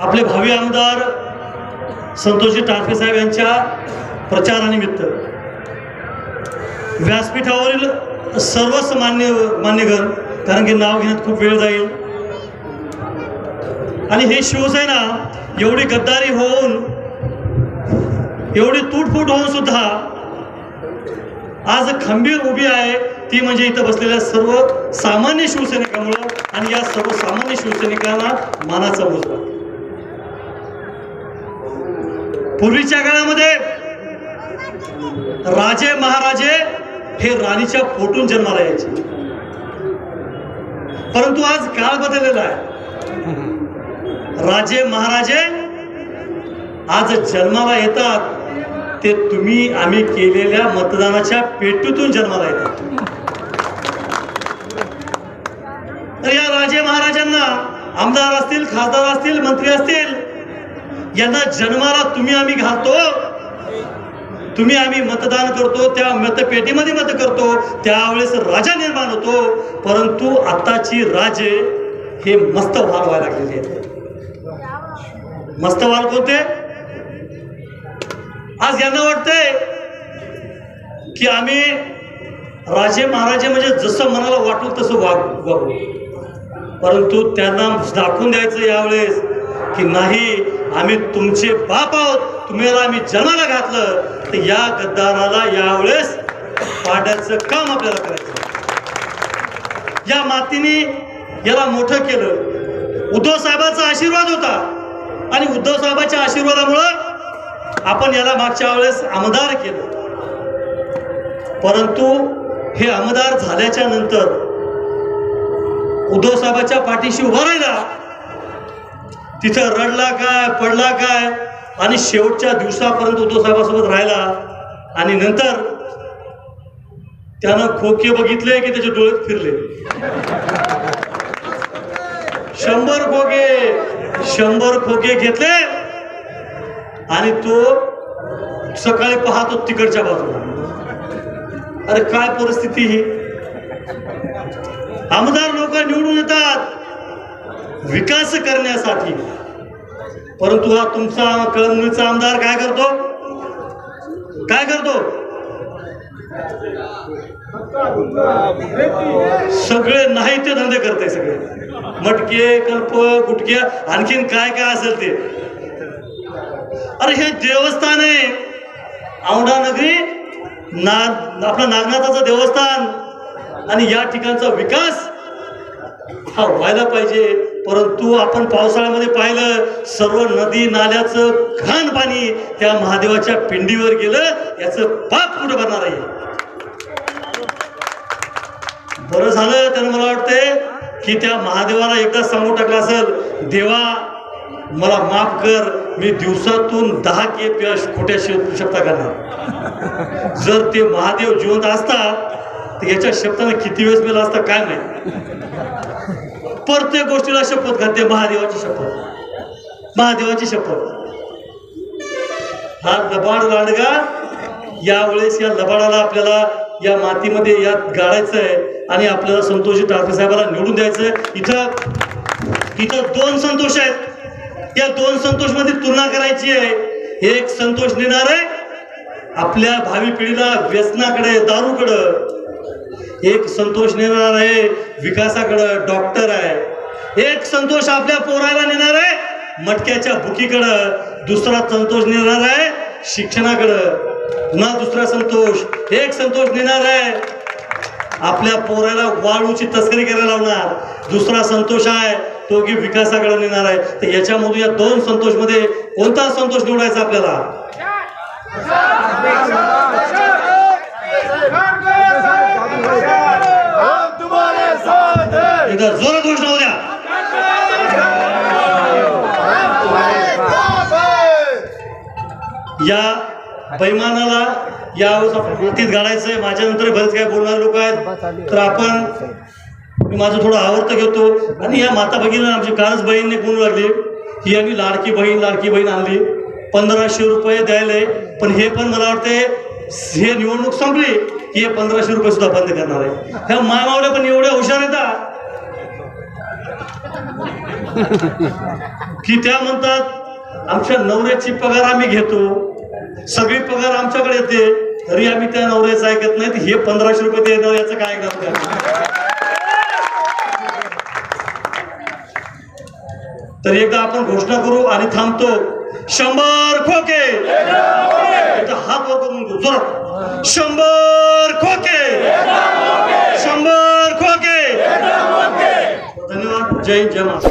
आपले भावी आमदार संतोषजी टारफे साहेब यांच्या प्रचारानिमित्त. व्यासपीठावरील सर्वच मान्य मान्यगण कारण की नाव घेण्यात खूप वेळ जाईल. आणि हे शिवसेना एवढी गद्दारी होऊन एवढी तुटफूट होऊन सुद्धा आज खंबीर उभी आहे ती म्हणजे इथं बसलेल्या सर्व सामान्य शिवसैनिकामुळं आणि या सर्व सामान्य शिवसैनिकांना मानाचा मुजरा पूर्वीच्या काळामध्ये राजे महाराजे हे राणीच्या पोटून जन्माला यायचे. परंतु आज काळ बदललेला आहे. राजे महाराजे आज जन्माला येतात. ते तुम्ही आम्ही केलेल्या मतदानाच्या पेटीतून जन्माला येतात. तर या राजे महाराजांना आमदार असतील खासदार असतील मंत्री असतील यांना जन्माला तुम्ही आम्ही घालतो तुम्ही आम्ही मतदान करतो त्या मतपेटीमध्ये मत करतो त्यावेळेस राजा निर्माण होतो. परंतु आताची राजे हे मस्त व्हाल व्हायला लागलेले आहेत. मस्त वाल कोणते? आज यांना वाटतंय की आम्ही राजे महाराजे म्हणजे जसं मनाला वाटलं तसं वाग वागू. परंतु त्यांना दाखवून द्यायचं यावेळेस की नाही आम्ही तुमचे बाप आहोत. तुम्हाला आम्ही जन्माला घातलं. तर या गद्दाराला यावेळेस पाड्याचं काम आपल्याला करायचं या मातीने याला मोठं केलं. उद्धव साहेबांचा आशीर्वाद होता. आणि उद्धव साहेबांच्या आशीर्वादामुळं आपण याला मागच्या वेळेस आमदार केलं. परंतु हे आमदार झाल्याच्यानंतर उद्धव साहेबाच्या पाठीशी उभा राहिला. तिथं रडला काय पडला काय? आणि शेवटच्या दिवसापर्यंत उद्धव साहेबासोबत राहिला. आणि नंतर त्यानं खोके बघितले की त्याचे डोळे फिरले. शंभर खोके शंभर खोके घेतले. आणि तो सकाळी पाहतो तिकडच्या बाजूला. अरे काय परिस्थिती ही? आमदार लोक निवडून येतात. विकास करण्यासाठी. परंतु हा तुमचा कळमनुरीचा आमदार काय करतो? काय करतो? सगळे नाही ते धंदे करते सगळे. मटके कल्प गुटके आणखीन काय काय असेल ते. अरे हे देवस्थान आहे. औंढा नगरी ना आपलं नागनाथाचं देवस्थान. आणि या ठिकाणचा विकास हा व्हायला पाहिजे. परंतु आपण पावसाळ्यामध्ये पाहिलं सर्व नदी नाल्याचं घाण पाणी त्या महादेवाच्या पिंडीवर गेलं याचं पाप कुठं बनणार आहे? बरं झालं त्यानं मला वाटतंय की त्या महादेवाला एकदा सांगू टाकलं असेल देवा मला माफ कर मी दिवसातून दहा के प्यास खोट्या शिव शब्दा करणार जर ते महादेव जिवंत असतात तर याच्या शब्दाने किती वेळेस मेला असता काय नाही प्रत्येक गोष्टीला शपथ घालते महादेवाची शपथ. महादेवाची शपथ. हा लबाड लांडगा यावेळेस या लबाडाला आपल्याला या मातीमध्ये यात गाळायचं आहे आणि आपल्याला संतोषी टाळके साहेबाला निवडून द्यायचं इथं इथं दोन संतोष आहेत. या दोन संतोषमध्ये तुलना करायची आहे. एक संतोष नेणार आहे आपल्या भावी पिढीला व्यसनाकडे दारूकडं. एक संतोष नेणार आहे विकासाकडं डॉक्टर आहे. एक संतोष आपल्या पोराला नेणार आहे. मटक्याच्या भुकीकडं दुसरा संतोष नेणार आहे. शिक्षणाकडं पुन्हा दुसरा संतोष. एक संतोष नेणार आहे. आपल्या पोराला वाळूची तस्करी करायला लावणार. दुसरा संतोष आहे. तो की विकासाकडे नेणार आहे. तर याच्यामधून या दोन संतोषमध्ये कोणता संतोष निवडायचा आपल्याला? एकदा जोरात घोषणा होऊ द्या. या बैमानाला या मातीत गाडायचंय माझ्यानंतर बरेच काय बोलणारे लोक आहेत. तर आपण मी माझं थोडं आवडतं घेतो. आणि या माता भगिनीला आमची कालच बहीणने गुण लागली. ही आम्ही लाडकी बहीण लाडकी बहीण आणली. पंधराशे रुपये द्यायले. पण हे पण मला वाटते हे निवडणूक संपली की हे पंधराशे रुपये सुद्धा बंद करणार आहे. ह्या मामावड्या पण एवढ्या हुशार येतात की त्या म्हणतात आमच्या नवऱ्याची पगार आम्ही घेतो. सगळी पगार आमच्याकडे येते. तरी आम्ही त्या नवऱ्याचं ऐकत नाहीत. हे पंधराशे रुपये ते याचं काय ऐकणार तर एकदा आपण घोषणा करू आणि थांबतो. शंभर खोके! हात वर करून घेऊ. जोरात. शंभर खोके! शंभर खोके! धन्यवाद. जय जय महाराष्ट्र